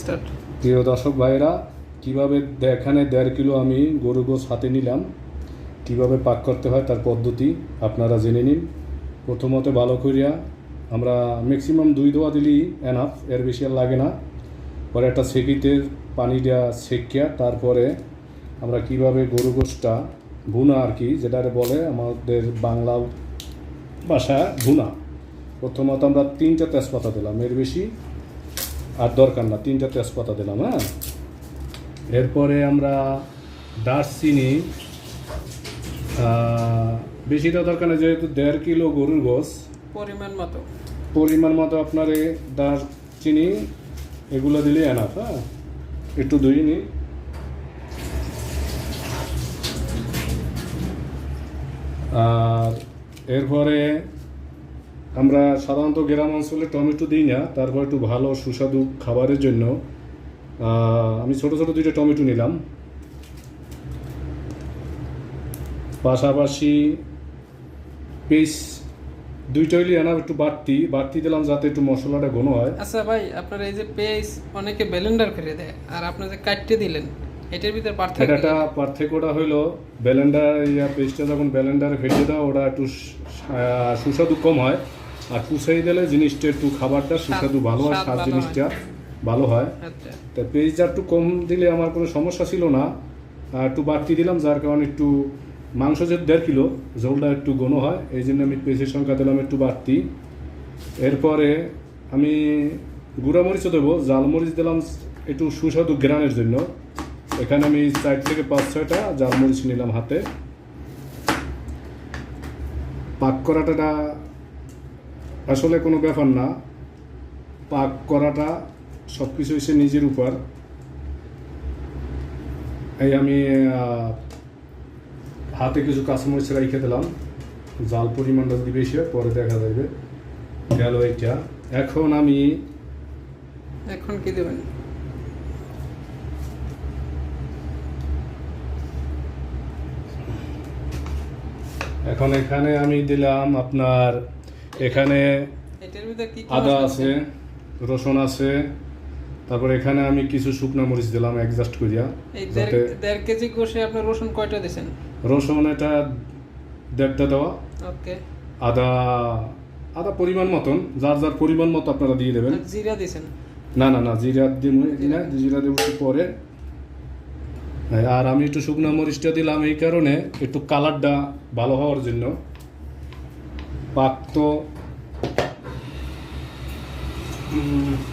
Start প্রিয় দর্শক ভাইরা কীভাবে এখানে দেড় কিলো আমি গরু গোস হাতে নিলাম, কীভাবে পাক করতে হয় তার পদ্ধতি আপনারা জেনে নিন। প্রথমত ভালো করিয়া আমরা ম্যাক্সিমাম দুই দোয়া দিলেই এনাফ এর বেশি আর লাগে না। পরে একটা সেকিতে পানি দেওয়া সেকিয়া, তারপরে আমরা কীভাবে গরু গোসটা ভুনা আর কি, যেটারে বলে আমাদের বাংলা ভাষা ভুনা। প্রথমত আমরা তিনটা তেজপাতা দিলাম, এর বেশি দরকার না তিনটা তেজপাতা দিলাম হ্যাঁ? এরপরে আমরা দারচিনি বেশিটা দরকার না যেহেতু দেড় কিলো গরুর গোস পরিমাণ মতো। পরিমাণ মতো আপনার এই দারচিনি এগুলো দিলে এনাফ হ্যাঁ? একটু ধুয়ে নিই আর এরপরে আমরা সাধারণত গ্রাম অঞ্চলে টমেটো দিই না তারপর একটু ভালো সুস্বাদু খাবারের জন্য আমি ছোট ছোট দুইটা টমেটো নিলাম। পাশাপাশি পেস দুইটা হইলে আনা একটু বাড়তি বাড়তি দিলাম যাতে একটু মশলাটা ঘন হয়। আচ্ছা ভাই আপনার এই যে পেঁয়াজ অনেকে ব্লেন্ডার করে দেয় আর আপনি যে কাটতে দিলেন এটার ভিতরে পার্থক্য এটা পার্থক্যটা হইল ব্যালেন্ডার ইয়া পেস্টটা যখন ব্যালেন্ডারে ফেটে দাও ওটা একটু সুস্বাদু কম হয়। আর কুচাই দিলে জিনিসটা একটু খাবারটা সুস্বাদু ভালো হয় স্বাদ জিনিসটা ভালো হয়। আচ্ছা। তা পেঁয়াজটা একটু কম দিলে আমার কোনো সমস্যা ছিল না। আর একটু বাড়তি দিলাম যার কারণে একটু মাংস যেহেতু দেড় কিলো ঝোলটা একটু ঘন হয় এই জন্য আমি পেঁয়াজের সংখ্যা দিলাম একটু বাড়তি। এরপরে আমি গুঁড়া মরিচও দেবো জাল মরিচ দিলাম একটু সুস্বাদু গ্রানের জন্য। এখানে আমি চার থেকে পাঁচ ছয়টা জাল মরিচ নিলাম হাতে। পাক করাটা আসলে কোনো ব্যাপার না। পাক করাটা সব কিছু হচ্ছে নিজের উপর। এই আমি হাতে কিছু কাঁচামরিচ রেখে দিলাম। জাল পরিমাণটা বেশি হয় পরে দেখা যাবে গেল এইটা। এখন আমি এখন কি দেবেন? এখন এখানে আমি দিলাম আপনার এখানে আদা আছে রসুন আছে তারপর এখানে আমি কিছু শুকনা মরিচ দিলাম অ্যাডজাস্ট করিয়া দেড় যাতে দেড় কেজি কষে আপনার রসুন কয়টা দিয়েছেন রসুন এটা দেড়টা দেওয়া। ওকে। আদা আদা পরিমাণ মতন যার যার পরিমাণ মতো আপনারা দিয়ে দেবেন। জিরা দিয়েছেন না না না জিরা দিব না জিরা দেবো পরে। হ্যাঁ, আর আমি একটু শুকনা মরিচটা দিলাম এই কারণে একটু কালারটা ভালো হওয়ার জন্য। উম,